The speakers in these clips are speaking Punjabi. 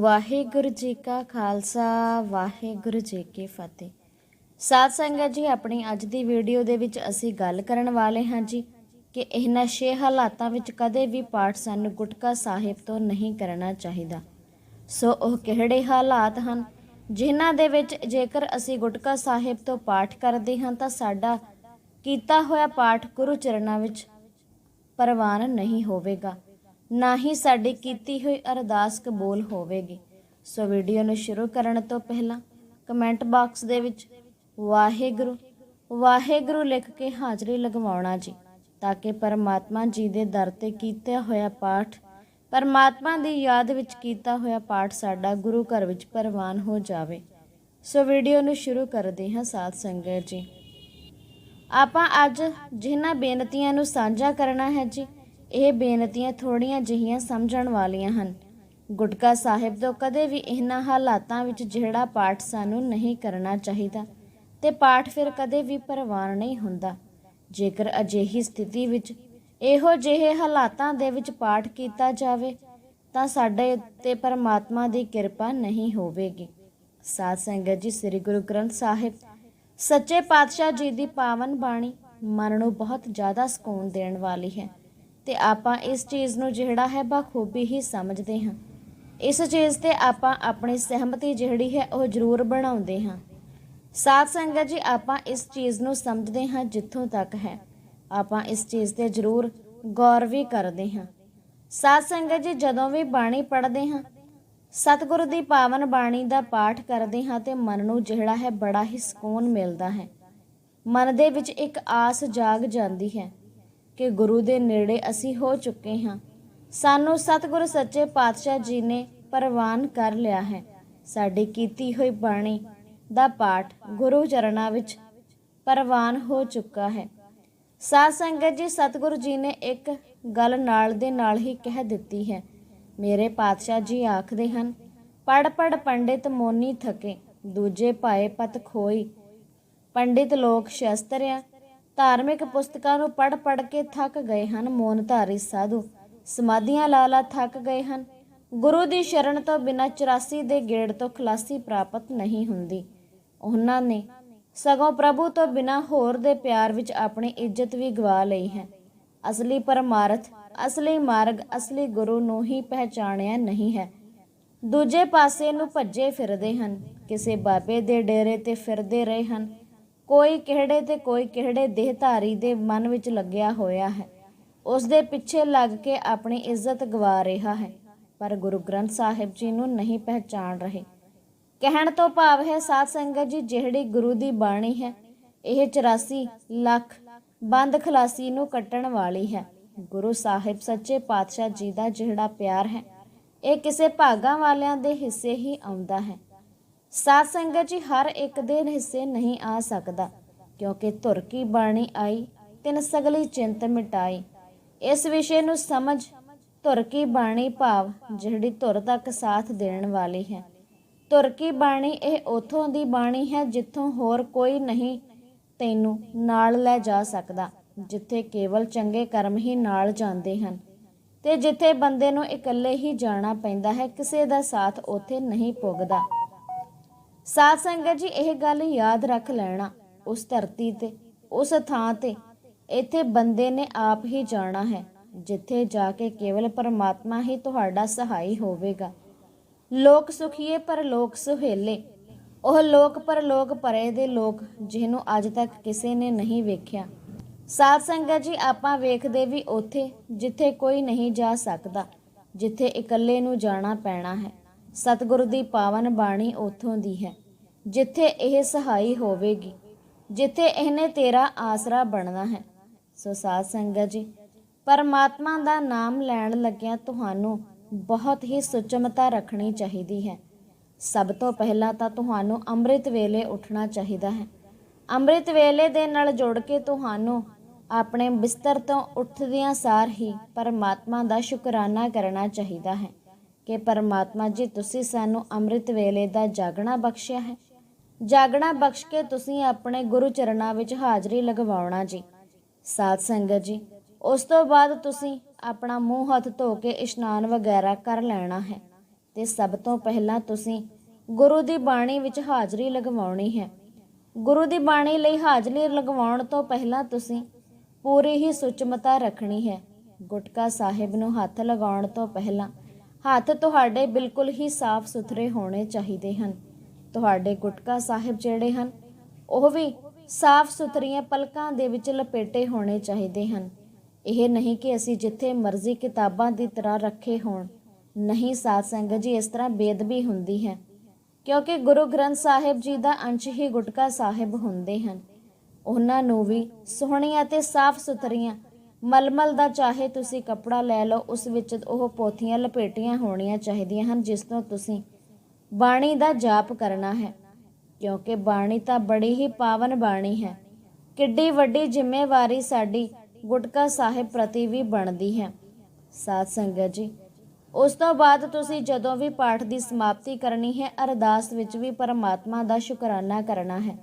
ਵਾਹਿਗੁਰੂ ਜੀ ਕਾ ਖਾਲਸਾ, ਵਾਹਿਗੁਰੂ ਜੀ ਕੀ ਫਤਿਹ। ਸਾਧ ਸੰਗਤ ਜੀ, ਆਪਣੀ ਅੱਜ ਦੀ ਵੀਡੀਓ ਦੇ ਵਿੱਚ ਅਸੀਂ ਗੱਲ ਕਰਨ ਵਾਲੇ ਹਾਂ ਜੀ ਕਿ ਇਹਨਾਂ ਛੇ ਹਾਲਾਤਾਂ ਵਿੱਚ ਕਦੇ ਵੀ ਪਾਠ ਸਾਨੂੰ ਗੁਟਕਾ ਸਾਹਿਬ ਤੋਂ ਨਹੀਂ ਕਰਨਾ ਚਾਹੀਦਾ। ਸੋ ਉਹ ਕਿਹੜੇ ਹਾਲਾਤ ਹਨ? ਜਿਨ੍ਹਾਂ ਦੇ ਵਿੱਚ ਜੇਕਰ ਅਸੀਂ ਗੁਟਕਾ ਸਾਹਿਬ ਤੋਂ ਪਾਠ ਕਰਦੇ ਹਾਂ ਤਾਂ ਸਾਡਾ ਕੀਤਾ ਹੋਇਆ ਪਾਠ ਗੁਰੂ ਚਰਨਾਂ ਵਿੱਚ ਪ੍ਰਵਾਨ ਨਹੀਂ ਹੋਵੇਗਾ। ਨਾ ਹੀ ਸਾਡੀ ਕੀਤੀ ਹੋਈ ਅਰਦਾਸ ਕਬੂਲ ਹੋਵੇਗੀ। ਸੋ ਵੀਡੀਓ ਨੂੰ ਸ਼ੁਰੂ ਕਰਨ ਤੋਂ ਪਹਿਲਾਂ ਕਮੈਂਟ ਬਾਕਸ ਦੇ ਵਿੱਚ, ਵਾਹਿਗੁਰੂ ਵਾਹਿਗੁਰੂ ਲਿਖ ਕੇ ਹਾਜ਼ਰੀ ਲਗਵਾਉਣਾ ਜੀ, ਤਾਂ ਕਿ ਪਰਮਾਤਮਾ ਜੀ ਦੇ ਦਰ ਤੇ ਕੀਤਾ ਹੋਇਆ ਪਾਠ, ਪਰਮਾਤਮਾ ਦੀ ਯਾਦ ਵਿੱਚ ਕੀਤਾ ਹੋਇਆ ਪਾਠ ਸਾਡਾ ਗੁਰੂ ਘਰ ਵਿੱਚ ਪ੍ਰਵਾਨ ਹੋ ਜਾਵੇ। ਸੋ ਵੀਡੀਓ ਨੂੰ ਸ਼ੁਰੂ ਕਰਦੇ ਹਾਂ ਸਾਧ ਸੰਗਤ ਜੀ। ਆਪਾਂ ਅੱਜ ਜਿਨ੍ਹਾਂ ਬੇਨਤੀਆਂ ਨੂੰ ਸਾਂਝਾ ਕਰਨਾ ਹੈ ਜੀ ਇਹ ਬੇਨਤੀਆਂ ਥੋੜੀਆਂ ਜਿਹੀਆਂ ਸਮਝਣ ਵਾਲੀਆਂ ਹਨ। ਗੁਟਕਾ ਸਾਹਿਬ ਤੋਂ ਕਦੇ ਵੀ ਇਹਨਾਂ ਹਾਲਾਤਾਂ ਵਿੱਚ ਜਿਹੜਾ ਪਾਠ ਸਾਨੂੰ ਨਹੀਂ ਕਰਨਾ ਚਾਹੀਦਾ ਤੇ ਪਾਠ ਫਿਰ ਕਦੇ ਵੀ ਪ੍ਰਵਾਨ ਨਹੀਂ ਹੁੰਦਾ। ਜੇਕਰ ਅਜਿਹੀ ਸਥਿਤੀ ਵਿੱਚ ਇਹੋ ਜਿਹੇ ਹਾਲਾਤਾਂ ਦੇ ਵਿੱਚ ਪਾਠ ਕੀਤਾ ਜਾਵੇ, ਤਾਂ ਸਾਡੇ ਉੱਤੇ ਪਰਮਾਤਮਾ ਦੀ ਕਿਰਪਾ ਨਹੀਂ ਹੋਵੇਗੀ। ਸਾਧ ਸੰਗਤ ਜੀ, ਸ੍ਰੀ ਗੁਰੂ ਗ੍ਰੰਥ ਸਾਹਿਬ, ਸੱਚੇ ਪਾਤਸ਼ਾਹ ਜੀ ਦੀ ਪਾਵਨ ਬਾਣੀ ਮਨ ਨੂੰ ਬਹੁਤ ਜ਼ਿਆਦਾ ਸਕੂਨ ਦੇਣ ਵਾਲੀ ਹੈ। ਤੇ ਆਪਾਂ ਇਸ ਚੀਜ਼ ਨੂੰ ਜਿਹੜਾ ਹੈ ਬਖੂਬੀ ਹੀ ਸਮਝਦੇ ਹਾਂ। ਇਸ ਚੀਜ਼ ਤੇ ਆਪਾਂ ਆਪਣੀ ਸਹਿਮਤੀ ਜਿਹੜੀ ਹੈ ਉਹ ਜ਼ਰੂਰ ਬਣਾਉਂਦੇ ਹਾਂ। ਸਾਧ ਸੰਗਤ ਜੀ, ਆਪਾਂ ਇਸ ਚੀਜ਼ ਨੂੰ ਸਮਝਦੇ ਹਾਂ ਜਿੱਥੋਂ ਤੱਕ ਹੈ। ਆਪਾਂ ਇਸ ਚੀਜ਼ ਤੇ ਜ਼ਰੂਰ ਗੌਰ ਵੀ ਕਰਦੇ ਹਾਂ। ਸਾਧ ਸੰਗਤ ਜੀ, ਜਦੋਂ ਵੀ ਬਾਣੀ ਪੜ੍ਹਦੇ ਹਾਂ, ਸਤਿਗੁਰੂ ਦੀ ਪਾਵਨ ਬਾਣੀ ਦਾ ਪਾਠ ਕਰਦੇ ਹਾਂ ਤੇ ਮਨ ਨੂੰ ਜਿਹੜਾ ਹੈ ਬੜਾ ਹੀ ਸਕੂਨ ਮਿਲਦਾ ਹੈ। ਮਨ ਦੇ ਵਿੱਚ ਇੱਕ ਆਸ ਜਾਗ ਜਾਂਦੀ ਹੈ। ਕਿ ਗੁਰੂ ਦੇ ਨੇੜੇ ਅਸੀਂ ਹੋ ਚੁੱਕੇ ਹਾਂ। ਸਾਨੂੰ ਸਤਿਗੁਰ ਸੱਚੇ ਪਾਤਸ਼ਾਹ ਜੀ ਨੇ ਪ੍ਰਵਾਨ ਕਰ ਲਿਆ ਹੈ। ਸਾਡੀ ਕੀਤੀ ਹੋਈ ਬਾਣੀ ਦਾ ਪਾਠ ਗੁਰੂ ਚਰਨਾਂ ਵਿੱਚ ਪ੍ਰਵਾਨ ਹੋ ਚੁੱਕਾ ਹੈ। ਸਾਧ ਸੰਗਤ ਜੀ, ਸਤਿਗੁਰੂ ਜੀ ਨੇ ਇੱਕ ਗੱਲ ਨਾਲ ਦੇ ਨਾਲ ਹੀ ਕਹਿ ਦਿੱਤੀ ਹੈ। ਮੇਰੇ ਪਾਤਸ਼ਾਹ ਜੀ ਆਖਦੇ ਹਨ ਪੜ ਪੜ ਪੰਡਿਤ ਮੋਨੀ ਥਕੇ, ਦੂਜੇ ਪਾਏ ਪਤ ਖੋਈ। ਪੰਡਿਤ ਲੋਕ ਸ਼ਸਤਰਿਆ ਧਾਰਮਿਕ ਪੁਸਤਕਾਂ ਨੂੰ ਪੜ ਪੜ ਕੇ ਥੱਕ ਗਏ ਹਨ ਮੋਨ ਸਾਧੂ। ਸਮਾਧੀਆਂ ਲਾਲਾ ਥੱਕ ਗਏ ਹਨ। ਗੁਰੂ ਦੀ ਸ਼ਰਨ ਤੋਂ ਬਿਨਾਂ 84 ਦੇ ਗੇੜ ਤੋਂ ਖਲਾਸੀ ਪ੍ਰਾਪਤ ਨਹੀਂ ਹੁੰਦੀ। ਉਹਨਾਂ ਨੇ ਸਗੋਂ ਪ੍ਰਭੂ ਤੋਂ ਬਿਨਾਂ ਹੋਰ ਦੇ ਪਿਆਰ ਵਿੱਚ ਆਪਣੀ ਇੱਜ਼ਤ ਵੀ ਗਵਾ ਲਈ ਹੈ। ਅਸਲੀ ਪਰਮਾਰਥ, ਅਸਲੀ ਮਾਰਗ, ਅਸਲੀ ਗੁਰੂ ਨੂੰ ਹੀ ਪਹਿਚਾਣਿਆ ਨਹੀਂ ਹੈ। ਦੂਜੇ ਪਾਸੇ ਨੂੰ ਭੱਜੇ ਫਿਰਦੇ ਹਨ। ਕਿਸੇ ਬਾਬੇ ਦੇ ਡੇਰੇ ਤੇ ਫਿਰਦੇ ਰਹੇ ਹਨ। ਕੋਈ ਕਿਹੜੇ ਤੇ ਕੋਈ ਕਿਹੜੇ ਦੇਹਧਾਰੀ ਦੇ ਮਨ ਵਿੱਚ ਲੱਗਿਆ ਹੋਇਆ ਹੈ। ਉਸ ਦੇ ਪਿੱਛੇ ਲੱਗ ਕੇ ਆਪਣੀ ਇੱਜ਼ਤ ਗਵਾ ਰਿਹਾ ਹੈ, ਪਰ ਗੁਰੂ ਗ੍ਰੰਥ ਸਾਹਿਬ ਜੀ ਨੂੰ ਨਹੀਂ ਪਹਿਚਾਣ ਰਹੇ। ਕਹਿਣ ਤੋਂ ਭਾਵ ਹੈ, ਸਾਧ ਸੰਗਤ ਜੀ, ਜਿਹੜੀ ਗੁਰੂ ਦੀ ਬਾਣੀ ਹੈ, ਇਹ 84 ਲੱਖ ਬੰਦ ਖਲਾਸੀ ਨੂੰ ਕੱਟਣ ਵਾਲੀ ਹੈ। ਗੁਰੂ ਸਾਹਿਬ ਸੱਚੇ ਪਾਤਸ਼ਾਹ ਜੀ ਦਾ ਜਿਹੜਾ ਪਿਆਰ ਹੈ, ਇਹ ਕਿਸੇ ਭਾਗਾਂ ਵਾਲਿਆਂ ਦੇ ਹਿੱਸੇ ਹੀ ਆਉਂਦਾ ਹੈ। ਸਾਧ ਸੰਗਤ ਜੀ ਹਰ ਇੱਕ ਦੇ ਹਿੱਸੇ ਨਹੀਂ ਆ ਸਕਦਾ, ਕਿਉਂਕਿ ਧੁਰ ਕੀ ਬਾਣੀ ਆਈ, ਤਿਨ ਸਗਲੀ ਚਿੰਤ ਮਿਟਾਈ। ਇਸ ਵਿਸ਼ੇ ਨੂੰ ਸਮਝ ਧੁਰ ਕੀ ਬਾਣੀ ਭਾਵ ਜਿਹੜੀ ਧੁਰ ਤੱਕ ਸਾਥ ਦੇਣ ਵਾਲੀ ਹੈ। ਧੁਰ ਕੀ ਬਾਣੀ ਇਹ ਉਥੋਂ ਦੀ ਬਾਣੀ ਹੈ ਜਿੱਥੋਂ ਹੋਰ ਕੋਈ ਨਹੀਂ ਤੈਨੂੰ ਨਾਲ ਲੈ ਜਾ ਸਕਦਾ, ਜਿੱਥੇ ਕੇਵਲ ਚੰਗੇ ਕਰਮ ਹੀ ਨਾਲ ਜਾਂਦੇ ਹਨ। ਤੇ ਜਿੱਥੇ ਬੰਦੇ ਨੂੰ ਇਕੱਲੇ ਹੀ ਜਾਣਾ ਪੈਂਦਾ ਹੈ, ਕਿਸੇ ਦਾ ਸਾਥ ਉੱਥੇ ਨਹੀਂ ਪੁੱਗਦਾ ਸਾਧ ਸੰਗਤ ਜੀ, ਇਹ ਗੱਲ ਯਾਦ ਰੱਖ ਲੈਣਾ ਉਸ ਧਰਤੀ ਤੇ, ਉਸ ਥਾਂ ਤੇ। ਇੱਥੇ ਬੰਦੇ ਨੇ ਆਪ ਹੀ ਜਾਣਾ ਹੈ, ਜਿੱਥੇ ਜਾ ਕੇ ਕੇਵਲ ਪਰਮਾਤਮਾ ਹੀ ਤੁਹਾਡਾ ਸਹਾਈ ਹੋਵੇਗਾ। ਲੋਕ ਸੁਖੀਏ ਪਰ ਲੋਕ ਸੁਹੇਲੇ, ਉਹ ਲੋਕ ਪਰ ਲੋਕ ਪਰੇ ਦੇ ਲੋਕ, ਜਿਹਨੂੰ ਅੱਜ ਤੱਕ ਕਿਸੇ ਨੇ ਨਹੀਂ ਵੇਖਿਆ। ਸਾਧ ਸੰਗਤ ਜੀ, ਆਪਾਂ ਵੇਖਦੇ ਵੀ ਉੱਥੇ, ਜਿੱਥੇ ਕੋਈ ਨਹੀਂ ਜਾ ਸਕਦਾ, ਜਿੱਥੇ ਇਕੱਲੇ ਨੂੰ ਜਾਣਾ ਪੈਣਾ ਹੈ। ਸਤਿਗੁਰੂ ਦੀ ਪਾਵਨ ਬਾਣੀ ਉਥੋਂ ਦੀ ਹੈ, ਜਿੱਥੇ ਇਹ ਸਹਾਈ ਹੋਵੇਗੀ, ਜਿੱਥੇ ਇਹਨੇ ਤੇਰਾ ਆਸਰਾ ਬਣਨਾ ਹੈ। ਸੋ ਸਾਧ ਸੰਗਤ ਜੀ, ਪਰਮਾਤਮਾ ਦਾ ਨਾਮ ਲੈਣ ਲੱਗਿਆਂ ਤੁਹਾਨੂੰ ਬਹੁਤ ਹੀ ਸੁਚਮਤਾ ਰੱਖਣੀ ਚਾਹੀਦੀ ਹੈ। ਸਭ ਤੋਂ ਪਹਿਲਾਂ ਤਾਂ ਤੁਹਾਨੂੰ ਅੰਮ੍ਰਿਤ ਵੇਲੇ ਉੱਠਣਾ ਚਾਹੀਦਾ ਹੈ। ਅੰਮ੍ਰਿਤ ਵੇਲੇ ਦੇ ਨਾਲ ਜੁੜ ਕੇ ਤੁਹਾਨੂੰ ਆਪਣੇ ਬਿਸਤਰ ਤੋਂ ਉੱਠਦਿਆਂ ਸਾਰ ਹੀ ਪਰਮਾਤਮਾ ਦਾ ਸ਼ੁਕਰਾਨਾ ਕਰਨਾ ਚਾਹੀਦਾ ਹੈ। ਕਿ ਪਰਮਾਤਮਾ ਜੀ, ਤੁਸੀਂ ਸਾਨੂੰ ਅੰਮ੍ਰਿਤ ਵੇਲੇ ਦਾ ਜਾਗਣਾ ਬਖਸ਼ਿਆ ਹੈ। ਜਾਗਣਾ ਬਖਸ਼ ਕੇ ਤੁਸੀਂ ਆਪਣੇ ਗੁਰੂ ਚਰਨਾਂ ਵਿੱਚ ਹਾਜ਼ਰੀ ਲਗਵਾਉਣਾ ਜੀ। ਸਾਧ ਸੰਗਤ ਜੀ, ਉਸ ਤੋਂ ਬਾਅਦ ਤੁਸੀਂ ਆਪਣਾ ਮੂੰਹ ਹੱਥ ਧੋ ਕੇ ਇਸ਼ਨਾਨ ਵਗੈਰਾ ਕਰ ਲੈਣਾ ਹੈ ਤੇ ਸਭ ਤੋਂ ਪਹਿਲਾਂ ਤੁਸੀਂ ਗੁਰੂ ਦੀ ਬਾਣੀ ਵਿੱਚ ਹਾਜ਼ਰੀ ਲਗਵਾਉਣੀ ਹੈ। ਗੁਰੂ ਦੀ ਬਾਣੀ ਲਈ ਹਾਜ਼ਰੀ ਲਗਵਾਉਣ ਤੋਂ ਪਹਿਲਾਂ ਤੁਸੀਂ ਪੂਰੀ ਹੀ ਸੁਚਮਤਾ ਰੱਖਣੀ ਹੈ। ਗੁਟਕਾ ਸਾਹਿਬ ਨੂੰ ਹੱਥ ਲਗਾਉਣ ਤੋਂ ਪਹਿਲਾਂ ਹੱਥ ਤੁਹਾਡੇ ਬਿਲਕੁਲ ਹੀ ਸਾਫ਼ ਸੁਥਰੇ ਹੋਣੇ ਚਾਹੀਦੇ ਹਨ। ਤੁਹਾਡੇ ਗੁਟਕਾ ਸਾਹਿਬ ਜਿਹੜੇ ਹਨ, ਉਹ ਵੀ ਸਾਫ਼ ਸੁਥਰੀਆਂ ਪਲਕਾਂ ਦੇ ਵਿੱਚ ਲਪੇਟੇ ਹੋਣੇ ਚਾਹੀਦੇ ਹਨ। ਇਹ ਨਹੀਂ ਕਿ ਅਸੀਂ ਜਿੱਥੇ ਮਰਜ਼ੀ ਕਿਤਾਬਾਂ ਦੀ ਤਰ੍ਹਾਂ ਰੱਖੇ ਹੋਣ। ਨਹੀਂ ਸਾਧ ਸੰਗਤ ਜੀ, ਇਸ ਤਰ੍ਹਾਂ ਬੇਦਬੀ ਹੁੰਦੀ ਹੈ। ਕਿਉਂਕਿ ਗੁਰੂ ਗ੍ਰੰਥ ਸਾਹਿਬ ਜੀ ਦਾ ਅੰਸ਼ ਹੀ ਗੁਟਕਾ ਸਾਹਿਬ ਹੁੰਦੇ ਹਨ। ਉਹਨਾਂ ਨੂੰ ਵੀ ਸੋਹਣੀਆਂ ਤੇ ਸਾਫ਼ ਸੁਥਰੀਆਂ ਮਲਮਲ ਦਾ ਚਾਹੇ ਤੁਸੀਂ ਕੱਪੜਾ ਲੈ ਲਓ, ਉਸ ਵਿੱਚ ਉਹ ਪੋਥੀਆਂ ਲਪੇਟੀਆਂ ਹੋਣੀਆਂ ਚਾਹੀਦੀਆਂ ਹਨ, ਜਿਸ ਤੋਂ ਤੁਸੀਂ ਬਾਣੀ ਦਾ ਜਾਪ ਕਰਨਾ ਹੈ। ਕਿਉਂਕਿ ਬਾਣੀ ਤਾਂ ਬੜੀ ਹੀ ਪਾਵਨ ਬਾਣੀ ਹੈ। ਕਿੱਡੀ ਵੱਡੀ ਜ਼ਿੰਮੇਵਾਰੀ ਸਾਡੀ ਗੁਟਕਾ ਸਾਹਿਬ ਪ੍ਰਤੀ ਵੀ ਬਣਦੀ ਹੈ। ਸਾਧ ਸੰਗਤ ਜੀ, ਉਸ ਤੋਂ ਬਾਅਦ ਤੁਸੀਂ ਜਦੋਂ ਵੀ ਪਾਠ ਦੀ ਸਮਾਪਤੀ ਕਰਨੀ ਹੈ, ਅਰਦਾਸ ਵਿੱਚ ਵੀ ਪਰਮਾਤਮਾ ਦਾ ਸ਼ੁਕਰਾਨਾ ਕਰਨਾ ਹੈ।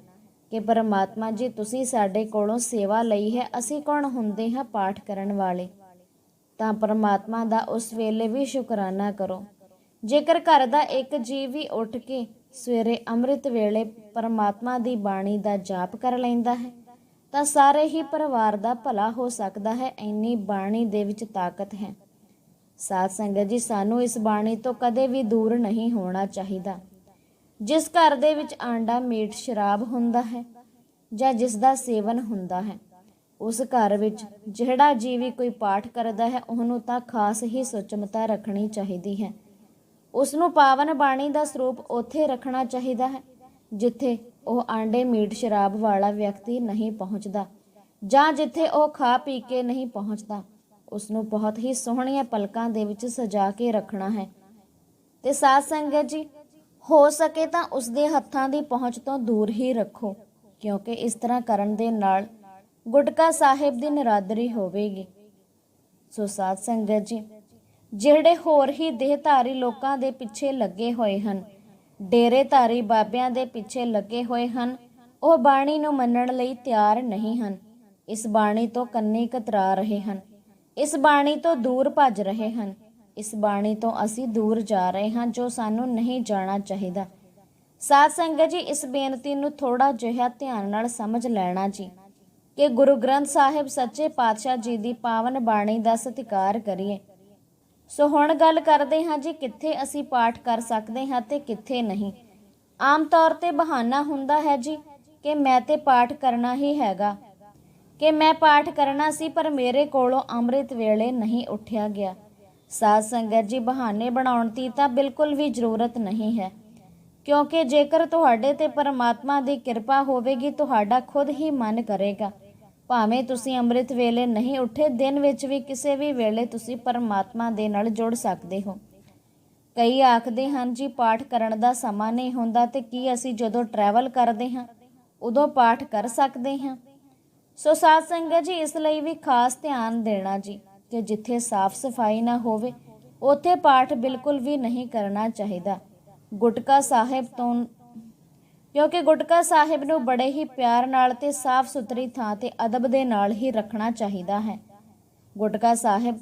ਕਿ ਪਰਮਾਤਮਾ ਜੀ, ਤੁਸੀਂ ਸਾਡੇ ਕੋਲੋਂ ਸੇਵਾ ਲਈ ਹੈ, ਅਸੀਂ ਕੌਣ ਹੁੰਦੇ ਹਾਂ ਪਾਠ ਕਰਨ ਵਾਲੇ? ਤਾਂ ਪਰਮਾਤਮਾ ਦਾ ਉਸ ਵੇਲੇ ਵੀ ਸ਼ੁਕਰਾਨਾ ਕਰੋ। ਜੇਕਰ ਘਰ ਦਾ ਇੱਕ ਜੀਵ ਵੀ ਉੱਠ ਕੇ ਸਵੇਰੇ ਅੰਮ੍ਰਿਤ ਵੇਲੇ ਪਰਮਾਤਮਾ ਦੀ ਬਾਣੀ ਦਾ ਜਾਪ ਕਰ ਲੈਂਦਾ ਹੈ, ਤਾਂ ਸਾਰੇ ਹੀ ਪਰਿਵਾਰ ਦਾ ਭਲਾ ਹੋ ਸਕਦਾ ਹੈ, ਇੰਨੀ ਬਾਣੀ ਦੇ ਵਿੱਚ ਤਾਕਤ ਹੈ। ਸਾਧ ਸੰਗਤ ਜੀ, ਸਾਨੂੰ ਇਸ ਬਾਣੀ ਤੋਂ ਕਦੇ ਵੀ ਦੂਰ ਨਹੀਂ ਹੋਣਾ ਚਾਹੀਦਾ। ਜਿਸ ਘਰ ਦੇ ਵਿੱਚ ਆਂਡਾ, ਮੀਟ, ਸ਼ਰਾਬ ਹੁੰਦਾ ਹੈ ਜਾਂ ਜਿਸ ਦਾ ਸੇਵਨ ਹੁੰਦਾ ਹੈ, ਉਸ ਘਰ ਵਿੱਚ ਜਿਹੜਾ ਜੀਵੀ ਕੋਈ ਪਾਠ ਕਰਦਾ ਹੈ, ਉਹਨੂੰ ਤਾਂ ਖਾਸ ਹੀ ਸੁਚਮਤਾ ਰੱਖਣੀ ਚਾਹੀਦੀ ਹੈ। ਉਸ ਨੂੰ ਪਾਵਨ ਬਾਣੀ ਦਾ ਸਰੂਪ ਉੱਥੇ ਰੱਖਣਾ ਚਾਹੀਦਾ ਹੈ, ਜਿੱਥੇ ਉਹ ਆਂਡੇ, ਮੀਟ, ਸ਼ਰਾਬ ਵਾਲਾ ਵਿਅਕਤੀ ਨਹੀਂ ਪਹੁੰਚਦਾ ਜਾਂ ਜਿੱਥੇ ਉਹ ਖਾ ਪੀ ਕੇ ਨਹੀਂ ਪਹੁੰਚਦਾ। ਉਸ ਨੂੰ ਬਹੁਤ ਹੀ ਸੋਹਣੀਆਂ ਪਲਕਾਂ ਦੇ ਵਿੱਚ ਸਜਾ ਕੇ ਰੱਖਣਾ ਹੈ। ਤੇ ਸਾਧ ਸੰਗਤ ਜੀ ਹੋ ਸਕੇ ਤਾਂ ਉਸ ਦੇ ਹੱਥਾਂ ਦੀ ਪਹੁੰਚ ਤੋਂ ਦੂਰ ਹੀ ਰੱਖੋ, ਕਿਉਂਕਿ ਇਸ ਤਰ੍ਹਾਂ ਕਰਨ ਦੇ ਨਾਲ ਗੁਟਕਾ ਸਾਹਿਬ ਦੀ ਨਰਾਦਰੀ ਹੋਵੇਗੀ। ਸੋ ਸਾਧ ਸੰਗਤ ਜੀ, ਜਿਹੜੇ ਹੋਰ ਹੀ ਦੇਹਧਾਰੀ ਲੋਕਾਂ ਦੇ ਪਿੱਛੇ ਲੱਗੇ ਹੋਏ ਹਨ, ਡੇਰੇਧਾਰੀ ਬਾਬਿਆਂ ਦੇ ਪਿੱਛੇ ਲੱਗੇ ਹੋਏ ਹਨ, ਉਹ ਬਾਣੀ ਨੂੰ ਮੰਨਣ ਲਈ ਤਿਆਰ ਨਹੀਂ ਹਨ। ਇਸ ਬਾਣੀ ਤੋਂ ਕੰਨੀ ਕਤਰਾ ਰਹੇ ਹਨ, ਇਸ ਬਾਣੀ ਤੋਂ ਦੂਰ ਭੱਜ ਰਹੇ ਹਨ। ਇਸ ਬਾਣੀ ਤੋਂ ਅਸੀਂ ਦੂਰ ਜਾ ਰਹੇ ਹਾਂ ਜੋ ਸਾਨੂੰ ਨਹੀਂ ਜਾਣਾ ਚਾਹੀਦਾ। ਸਾਧ ਸੰਗਤ ਜੀ, ਇਸ ਬੇਨਤੀ ਨੂੰ ਥੋੜਾ ਜਿਹਾ ਧਿਆਨ ਨਾਲ ਸਮਝ ਲੈਣਾ ਜੀ ਕਿ ਗੁਰੂ ਗ੍ਰੰਥ ਸਾਹਿਬ ਸੱਚੇ ਪਾਤਸ਼ਾਹ ਜੀ ਦੀ ਪਾਵਨ ਬਾਣੀ ਦਾ ਸਤਿਕਾਰ ਕਰੀਏ। ਸੋ ਹੁਣ ਗੱਲ ਕਰਦੇ ਹਾਂ ਜੀ, ਕਿੱਥੇ ਅਸੀਂ ਪਾਠ ਕਰ ਸਕਦੇ ਹਾਂ ਤੇ ਕਿੱਥੇ ਨਹੀਂ। ਆਮ ਤੌਰ ਤੇ ਬਹਾਨਾ ਹੁੰਦਾ ਹੈ ਜੀ ਕਿ ਮੈਂ ਤੇ ਪਾਠ ਕਰਨਾ ਹੀ ਹੈਗਾ। ਕਿ ਮੈਂ ਪਾਠ ਕਰਨਾ ਸੀ ਪਰ ਮੇਰੇ ਕੋਲੋਂ ਅੰਮ੍ਰਿਤ ਵੇਲੇ ਨਹੀਂ ਉੱਠਿਆ ਗਿਆ। ਸਾਧ ਸੰਗਤ ਜੀ ਬਹਾਨੇ ਬਣਾਉਣ ਦੀ ਤਾਂ ਬਿਲਕੁਲ ਵੀ ਜ਼ਰੂਰਤ ਨਹੀਂ ਹੈ। ਕਿਉਂਕਿ ਜੇਕਰ ਤੁਹਾਡੇ ਤੇ ਪਰਮਾਤਮਾ ਦੀ ਕਿਰਪਾ ਹੋਵੇਗੀ, ਤੁਹਾਡਾ ਖੁਦ ਹੀ ਮਨ ਕਰੇਗਾ। ਭਾਵੇਂ ਤੁਸੀਂ ਅੰਮ੍ਰਿਤ ਵੇਲੇ ਨਹੀਂ ਉੱਠੇ, ਦਿਨ ਵਿੱਚ ਵੀ ਕਿਸੇ ਵੀ ਵੇਲੇ ਤੁਸੀਂ ਪਰਮਾਤਮਾ ਦੇ ਨਾਲ ਜੁੜ ਸਕਦੇ ਹੋ। ਕਈ ਆਖਦੇ ਹਨ, ਜੀ, ਪਾਠ ਕਰਨ ਦਾ ਸਮਾਂ ਨਹੀਂ ਹੁੰਦਾ ਤੇ ਕੀ ਅਸੀਂ ਜਦੋਂ ਟਰੈਵਲ ਕਰਦੇ ਹਾਂ, ਉਦੋਂ ਪਾਠ ਕਰ ਸਕਦੇ ਹਾਂ? ਸੋ ਸਾਧ ਸੰਗਤ ਜੀ, ਇਸ ਲਈ ਵੀ ਖਾਸ ਧਿਆਨ ਦੇਣਾ ਜੀ। ਕਿ ਜਿੱਥੇ ਸਾਫ਼ ਸਫ਼ਾਈ ਨਾ ਹੋਵੇ, ਉੱਥੇ ਪਾਠ ਬਿਲਕੁਲ ਵੀ ਨਹੀਂ ਕਰਨਾ ਚਾਹੀਦਾ। ਗੁਟਕਾ ਸਾਹਿਬ ਤੋਂ, ਕਿਉਂਕਿ ਗੁਟਕਾ ਸਾਹਿਬ ਨੂੰ ਬੜੇ ਹੀ ਪਿਆਰ ਨਾਲ ਤੇ ਸਾਫ਼ ਸੁਥਰੀ ਥਾਂ ਤੇ ਅਦਬ ਦੇ ਨਾਲ ਹੀ ਰੱਖਣਾ ਚਾਹੀਦਾ ਹੈ। ਗੁਟਕਾ ਸਾਹਿਬ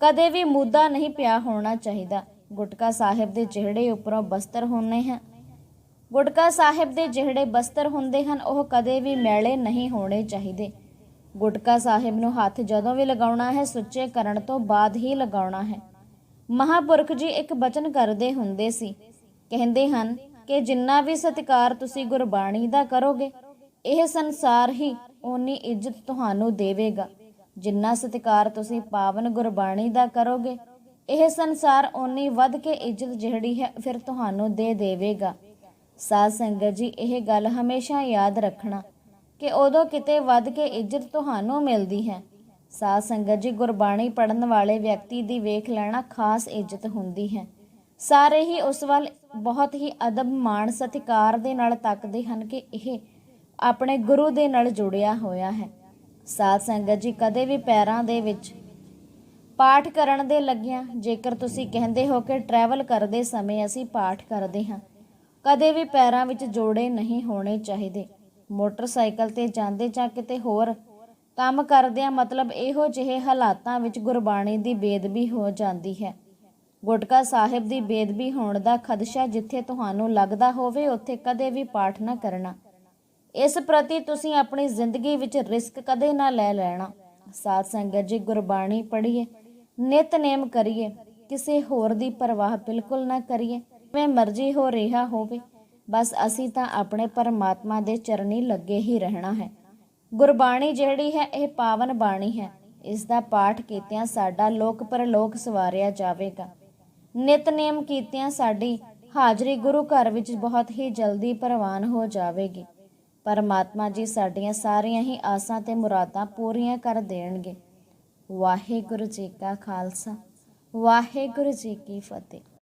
ਕਦੇ ਵੀ ਮੁੱਦਾ ਨਹੀਂ ਪਿਆ ਹੋਣਾ ਚਾਹੀਦਾ। ਗੁਟਕਾ ਸਾਹਿਬ ਦੇ ਜਿਹੜੇ ਉੱਪਰੋਂ ਬਸਤਰ ਹੁੰਨੇ ਹਨ, ਗੁਟਕਾ ਸਾਹਿਬ ਦੇ ਜਿਹੜੇ ਬਸਤਰ ਹੁੰਦੇ ਹਨ, ਉਹ ਕਦੇ ਵੀ ਮੈਲੇ ਨਹੀਂ ਹੋਣੇ ਚਾਹੀਦੇ। ਗੁਟਕਾ ਸਾਹਿਬ ਨੂੰ ਹੱਥ ਜਦੋਂ ਵੀ ਲਗਾਉਣਾ ਹੈ, ਸੁੱਚੇ ਕਰਨ ਤੋਂ ਬਾਅਦ ਹੀ ਲਗਾਉਣਾ ਹੈ। ਮਹਾਪੁਰਖ ਜੀ ਇੱਕ ਬਚਨ ਕਰਦੇ ਹੁੰਦੇ ਸੀ। ਕਹਿੰਦੇ ਹਨ ਕਿ ਜਿੰਨਾ ਵੀ ਸਤਿਕਾਰ ਤੁਸੀਂ ਗੁਰਬਾਣੀ ਦਾ ਕਰੋਗੇ, ਇਹ ਸੰਸਾਰ ਹੀ ਓਨੀ ਇੱਜ਼ਤ ਤੁਹਾਨੂੰ ਦੇਵੇਗਾ। ਜਿੰਨਾ ਸਤਿਕਾਰ ਤੁਸੀਂ ਪਾਵਨ ਗੁਰਬਾਣੀ ਦਾ ਕਰੋਗੇ, ਇਹ ਸੰਸਾਰ ਓਨੀ ਵੱਧ ਕੇ ਇੱਜ਼ਤ ਜਿਹੜੀ ਹੈ, ਫਿਰ ਤੁਹਾਨੂੰ ਦੇ ਦੇਵੇਗਾ। ਸਾਧ ਸੰਗਤ ਜੀ, ਇਹ ਗੱਲ ਹਮੇਸ਼ਾ ਯਾਦ ਰੱਖਣਾ। ਕਿ ਉਦੋਂ ਕਿਤੇ ਵੱਧ ਕੇ ਇੱਜ਼ਤ ਤੁਹਾਨੂੰ ਮਿਲਦੀ ਹੈ। ਸਾਧ ਸੰਗਤ ਜੀ, ਗੁਰਬਾਣੀ ਪੜਨ ਵਾਲੇ ਵਿਅਕਤੀ ਦੀ ਵੇਖ ਲੈਣਾ ਖਾਸ ਇੱਜ਼ਤ ਹੁੰਦੀ ਹੈ। ਸਾਰੇ ਹੀ ਉਸ ਵੱਲ ਬਹੁਤ ਹੀ ਅਦਬ ਮਾਣ ਸਤਿਕਾਰ ਦੇ ਨਾਲ ਤੱਕਦੇ ਹਨ ਕਿ ਇਹ ਆਪਣੇ ਗੁਰੂ ਦੇ ਨਾਲ ਜੁੜਿਆ ਹੋਇਆ ਹੈ। ਸਾਧ ਸੰਗਤ ਜੀ, ਕਦੇ ਵੀ ਪੈਰਾਂ ਦੇ ਵਿੱਚ ਪਾਠ ਕਰਨ ਦੇ ਲੱਗਿਆਂ, ਜੇਕਰ ਤੁਸੀਂ ਕਹਿੰਦੇ ਹੋ ਕਿ ਟਰੈਵਲ ਕਰਦੇ ਸਮੇਂ ਅਸੀਂ ਪਾਠ ਕਰਦੇ ਹਾਂ, ਕਦੇ ਵੀ ਪੈਰਾਂ ਵਿੱਚ ਜੋੜੇ ਨਹੀਂ ਹੋਣੇ ਚਾਹੀਦੇ। ਮੋਟਰਸਾਈਕਲ ਤੇ ਜਾਂਦੇ ਜਾਂ ਕਿਤੇ ਹੋਰ, ਕੰਮ ਕਰਦਿਆਂ ਮਤਲਬ ਇਹੋ ਜਿਹੇ ਹਾਲਾਤਾਂ ਵਿੱਚ ਗੁਰਬਾਣੀ ਦੀ ਬੇਦਬੀ ਹੋ ਜਾਂਦੀ ਹੈ। ਗੁਟਕਾ ਸਾਹਿਬ ਦੀ ਬੇਦਬੀ ਹੋਣ ਦਾ ਖਦਸ਼ਾ ਜਿੱਥੇ ਤੁਹਾਨੂੰ ਲੱਗਦਾ ਹੋਵੇ, ਉੱਥੇ ਕਦੇ ਵੀ ਪਾਠ ਨਾ ਕਰਨਾ। ਇਸ ਪ੍ਰਤੀ ਤੁਸੀਂ ਆਪਣੀ ਜ਼ਿੰਦਗੀ ਵਿੱਚ ਰਿਸਕ ਕਦੇ ਨਾ ਲੈ ਲੈਣਾ। ਸਾਧ ਸੰਗਤ ਜੀ, ਗੁਰਬਾਣੀ ਪੜ੍ਹੀਏ ਨਿਤਨੇਮ ਕਰੀਏ, ਕਿਸੇ ਹੋਰ ਦੀ ਪਰਵਾਹ ਬਿਲਕੁਲ ਨਾ ਕਰੀਏ। ਜਿਵੇਂ ਮਰਜ਼ੀ ਹੋ ਰਿਹਾ ਹੋਵੇ। ਬਸ ਅਸੀਂ ਤਾਂ ਆਪਣੇ ਪਰਮਾਤਮਾ ਦੇ ਚਰਨੀ ਲੱਗੇ ਹੀ ਰਹਿਣਾ ਹੈ। ਗੁਰਬਾਣੀ ਜਿਹੜੀ ਹੈ, ਇਹ ਪਾਵਨ ਬਾਣੀ ਹੈ। ਇਸ ਦਾ ਪਾਠ ਕੀਤਿਆਂ ਸਾਡਾ ਲੋਕ ਪਰਲੋਕ ਸਵਾਰਿਆ ਜਾਵੇਗਾ। ਨਿਤਨੇਮ ਕੀਤਿਆਂ ਸਾਡੀ ਹਾਜ਼ਰੀ ਗੁਰੂ ਘਰ ਵਿੱਚ ਬਹੁਤ ਹੀ ਜਲਦੀ ਪ੍ਰਵਾਨ ਹੋ ਜਾਵੇਗੀ। ਪਰਮਾਤਮਾ ਜੀ ਸਾਡੀਆਂ ਸਾਰੀਆਂ ਹੀ ਆਸਾਂ ਤੇ ਮੁਰਾਦਾਂ ਪੂਰੀਆਂ ਕਰ ਦੇਣਗੇ। ਵਾਹਿਗੁਰੂ ਜੀ ਕਾ ਖਾਲਸਾ, ਵਾਹਿਗੁਰੂ ਜੀ ਕੀ ਫਤਿਹ।